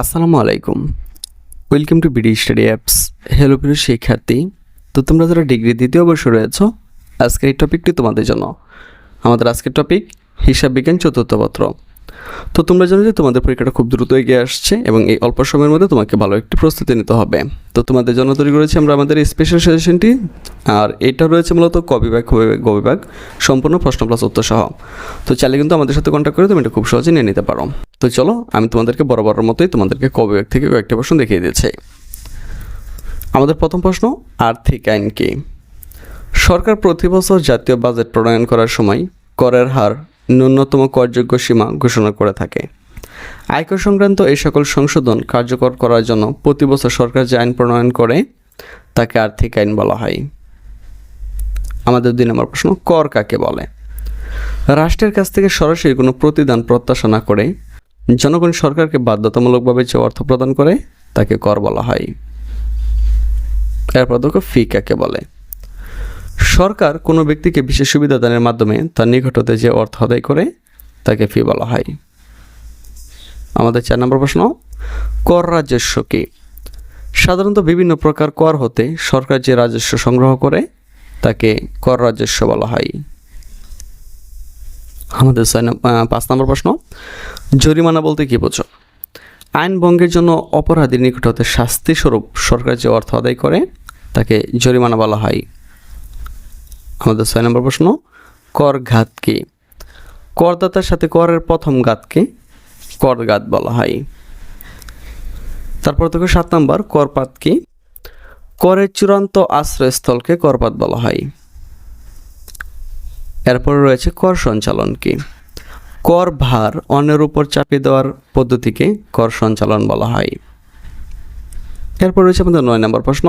আসসালামু আলাইকুম। Welcome to BD study apps hello প্রিয় শিক্ষার্থী। তো তোমরা যারা ডিগ্রি দ্বিতীয় বর্ষে রয়েছ, আজকের এই টপিকটি তোমাদের জন্য। আমাদের আজকের টপিক, হিসাব বিজ্ঞান চতুর্থ পত্র। তো তোমরা জানো যে তোমাদের পরীক্ষাটা খুব দ্রুত এগিয়ে আসছে এবং এই অল্প সময়ের মধ্যে তোমাকে ভালো একটি প্রস্তুতি নিতে হবে। তো তোমাদের জন্য তৈরি করেছি আমরা আমাদের স্পেশাল সাজেশনটি আর এটা রয়েছে মূলত কবিভাগ গবিভাগ সম্পূর্ণ প্রশ্ন প্লাস উত্তর সহ তো চাইলে কিন্তু আমাদের সাথে কন্ট্যাক্ট করে তুমি এটা খুব সহজে নিয়ে নিতে পারো। তো চলো, আমি তোমাদেরকে বরাবরের মতোই তোমাদেরকে কবিভাগ থেকে কয়েকটা প্রশ্ন দেখিয়ে দিচ্ছি। আমাদের প্রথম প্রশ্ন, আর্থিক আইন কি? সরকার প্রতি বছর জাতীয় বাজেট প্রণয়ন করার সময় করের হার ন্যূনতম করযোগ্য সীমা ঘোষণা করে থাকে। আয়কর সংক্রান্ত এই সকল সংশোধন কার্যকর করার জন্য প্রতি বছর সরকার যে আইন প্রণয়ন করে, তাকে আর্থিক আইন বলা হয়। আমাদের দুই নম্বর প্রশ্ন, কর কাকে বলে? রাষ্ট্রের কাছ থেকে সরাসরি কোনো প্রতিদান প্রত্যাশা না করে জনগণ সরকারকে বাধ্যতামূলকভাবে যে অর্থ প্রদান করে, তাকে কর বলা হয়। এরপর দেখো ফি কাকে বলে। সরকার কোনো ব্যক্তিকে বিশেষ সুবিধা দানের মাধ্যমে তার নিকট হতে যে অর্থ আদায় করে, তাকে ফি বলা হয়। আমাদের চার নম্বর প্রশ্ন, কর রাজস্ব কি? সাধারণত বিভিন্ন প্রকার কর হতে সরকার যে রাজস্ব সংগ্রহ করে, তাকে কর রাজস্ব বলা হয়। আমাদের পাঁচ নম্বর প্রশ্ন জরিমানা বলতে কি বোঝো? আইন ভঙ্গের জন্য অপরাধীর নিকট হতে শাস্তি স্বরূপ সরকার যে অর্থ আদায় করে, তাকে জরিমানা বলা হয়। আমাদের ছয় নম্বর প্রশ্ন, কর ঘাত কি? করদাতার সাথে করের প্রথম ঘাতকে করঘাত বলা হয়। তারপর থেকে সাত নম্বর, করপাত কি? করের চূড়ান্ত আশ্রয়স্থলকে করপাত বলা হয়। এরপরে রয়েছে কর সঞ্চালন কি? কর ভার অন্যের উপর চাপিয়ে দেওয়ার পদ্ধতিকে কর সঞ্চালন বলা হয়। এরপর রয়েছে আমাদের নয় নম্বর প্রশ্ন।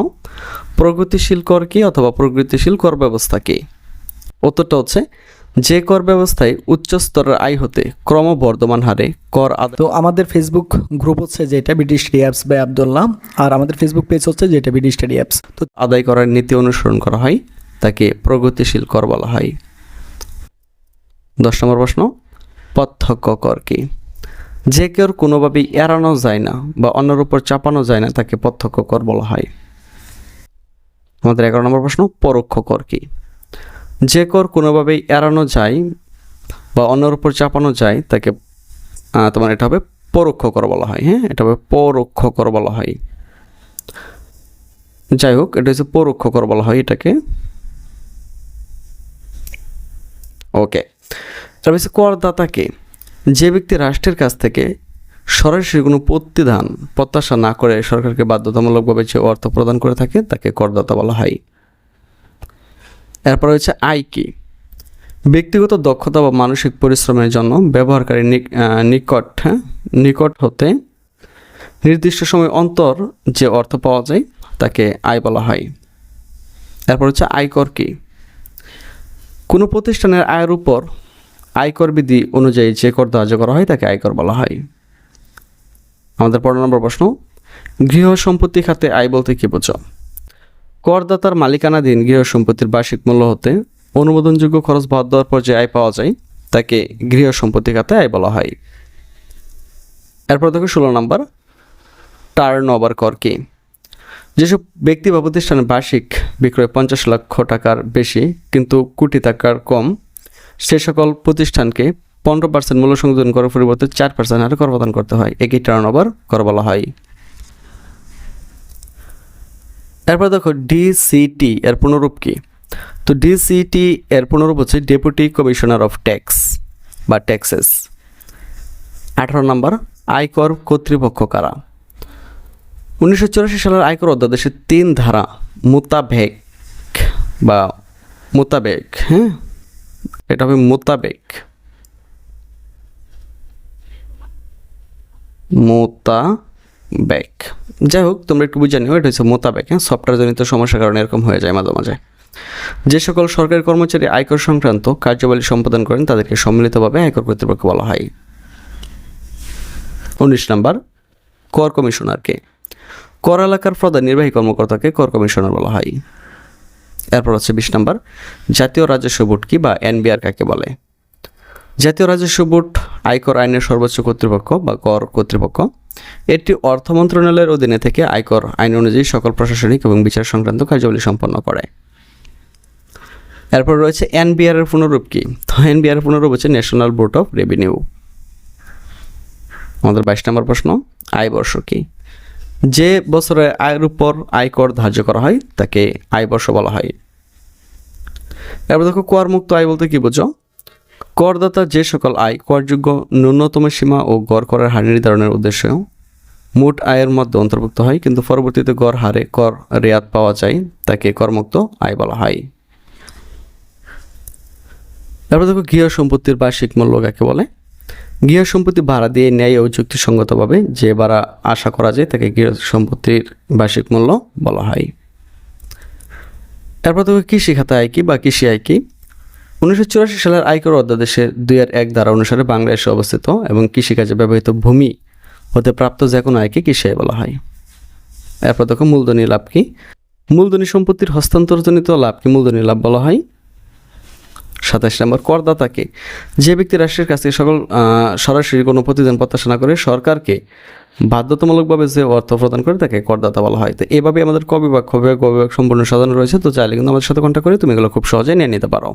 প্রগতিশীল কর কি অথবা প্রগতিশীল কর ব্যবস্থা কি? উত্তরটা হচ্ছে যে কর ব্যবস্থায় উচ্চ স্তরের আয় হতে ক্রমবর্ধমান হারে কর তো আমাদের ফেসবুক গ্রুপ হচ্ছে যেটা BD study apps by Abdullah আর আমাদের ফেসবুক পেজ হচ্ছে যেটা বিডি স্টাডি অ্যাপস তো আদায় করার নীতি অনুসরণ করা হয় তাকে প্রগতিশীল কর বলা হয়। দশ নম্বর প্রশ্ন প্রত্যক্ষ কর কি? যে কেউ কোনোভাবেই এড়ানো যায় না বা অন্যের উপর চাপানো যায় না, তাকে প্রত্যক্ষ কর বলা হয়। আমাদের এগারো নম্বর প্রশ্ন, পরোক্ষ কর কি? যে কর কোনোভাবেই এড়ানো যায় বা অন্যের উপর চাপানো যায়, তাকে তোমার এটা হবে পরোক্ষ কর বলা হয় হ্যাঁ? এটা হবে পরোক্ষ কর বলা হয়। যাই হোক, এটা হচ্ছে পরোক্ষ কর বলা হয় এটাকে। ওকে। তারপর হচ্ছে করদাতাকে যে ব্যক্তি রাষ্ট্রের কাছ থেকে সরাসরি কোনো প্রতিদান, প্রত্যাশা না করে সরকারকে বাধ্যতামূলকভাবে যে অর্থ প্রদান করে থাকে, তাকে করদাতা বলা হয়। এরপর হচ্ছে আয় কি? ব্যক্তিগত দক্ষতা বা মানসিক পরিশ্রমের জন্য ব্যবহারকারী নিক- নিকট হ্যাঁ নিকট হতে নির্দিষ্ট সময় অন্তর যে অর্থ পাওয়া যায়, তাকে আয় বলা হয়। এরপর হচ্ছে আয়কর কি? কোনো প্রতিষ্ঠানের আয়ের উপর আয়কর বিধি অনুযায়ী যে কর ধার্য করা হয়, তাকে আয়কর বলা হয়। আমাদের পনেরো নম্বর প্রশ্ন, গৃহ সম্পত্তি খাতে আয় বলতে কি বোঝো? করদাতার মালিকানাধীন গৃহ সম্পত্তির বার্ষিক মূল্য হতে অনুমোদনযোগ্য খরচ বাদ দেওয়ার পর যে আয় পাওয়া যায়, তাকে গৃহ সম্পত্তি খাতে আয় বলা হয়। এরপর দেখো ষোলো নম্বর টার্ন ওভার কর কি? যেসব ব্যক্তি বা প্রতিষ্ঠানের বার্ষিক বিক্রয় পঞ্চাশ লক্ষ টাকার বেশি, কিন্তু কোটি টাকার কম সে সকল প্রতিষ্ঠানকে পনেরো পার্সেন্ট মূল্য সংযোজন করার পরিবর্তে চার পার্সেন্ট হারে কর প্রদান করতে হয়। একই টার্ন ওভার কর বলা হয়। এরপর দেখো ডিসিটি এর পুনরূপ কি? তো ডিসিটি এর পুনরূপ হচ্ছে ডেপুটি কমিশনার অফ ট্যাক্স বা ট্যাক্সেস আঠারো নম্বর, আয়কর কর্তৃপক্ষ কারা? উনিশশো চুরাশি সালের আয়কর অধ্যাদেশের তিন ধারা মোতাবেক বা মোতাবেক হ্যাঁ? এটা হবে মোতাবেক। মোতাবেক। যাই হোক, তোমরা একটু বুঝে নিও, এটা হচ্ছে মোতাবেক হ্যাঁ? সফটওয়্যারজনিত সমস্যার কারণে এরকম হয়ে যায় মাঝে মাঝে। যে সকল সরকারি কর্মচারী আয়কর সংক্রান্ত কার্যাবলী সম্পাদন করেন, তাদেরকে সম্মিলিতভাবে আয়কর কর্তৃপক্ষ বলা হয়। উনিশ নম্বর, কর কমিশনারকে। কর এলাকার প্রধান নির্বাহী কর্মকর্তাকে কর কমিশনার বলা হয়। এরপর হচ্ছে বিশ নম্বর, জাতীয় রাজস্ব বোর্ড কি বা এনবিআর কাকে বলে? জাতীয় রাজস্ব বোর্ড আয়কর আইনের সর্বোচ্চ কর্তৃপক্ষ বা কর কর্তৃপক্ষ। এটি অর্থ মন্ত্রণালয়ের অধীনে থেকে আয়কর আইন অনুযায়ী সকল প্রশাসনিক এবং বিচার সংক্রান্ত কার্যাবলী সম্পন্ন করে। এরপর রয়েছে এনবিআর এর পুনরূপ কি? তো এনবিআর এর পুনরূপ হচ্ছে ন্যাশনাল বোর্ড অফ রেভিনিউ আমাদের বাইশ নম্বর প্রশ্ন, আয় বর্ষ কি? যে বছরে আয়ের উপর আয়কর ধার্য করা হয়, তাকে আয় বর্ষ বলা হয়। এবার দেখো, কর মুক্ত আয় বলতে কি বোঝো? করদাতা যে সকল আয়, করযোগ্য ন্যূনতম সীমা ও গড় করার হার নির্ধারণের উদ্দেশ্যে মোট আয়ের মধ্যে অন্তর্ভুক্ত হয়, কিন্তু পরবর্তীতে গড় হারে কর রেয়াত পাওয়া যায়, তাকে করমুক্ত আয় বলা হয়। তারপর দেখো, গৃহ সম্পত্তির বার্ষিক মূল্য কাকে বলে? গৃহ সম্পত্তি ভাড়া দিয়ে ন্যায় ও যুক্তিসঙ্গতভাবে যে ভাড়া আশা করা যায় তাকে গৃহ সম্পত্তির বার্ষিক মূল্য বলা হয়। এরপর দেখো কৃষি খাতা আয় কি বা কৃষি আয় কি? উনিশশো চুরাশি সালের আয়কর অধ্যাদেশে দুই আর এক ধারা অনুসারে বাংলাদেশে অবস্থিত এবং কৃষিকাজে ব্যবহৃত ভূমি হতে প্রাপ্ত যে কোনো আয়কে কৃষি আয় বলা হয়। এরপর দেখো মূলধনী লাভ কি? মূলধনী সম্পত্তির হস্তান্তরজনিত লাভকে মূলধনী লাভ বলা হয়? সাতাশ নম্বর করদাতাকে। যে ব্যক্তি রাষ্ট্রের কাছ থেকে সকল সরাসরি কোনো প্রতিদান প্রত্যাশা না করে সরকারকে বাধ্যতামূলকভাবে যে অর্থ প্রদান করে তাকে করদাতা বলা হয়। তো এভাবে আমাদের কবিভাগ কবিভাগ কবিভাগ সম্পূর্ণ সাধারণ রয়েছে। তো চাইলে কিন্তু আমাদের সাথে কন্ট্যাক্ট করে তুমি এগুলো খুব সহজেই নিয়ে নিতে পারো।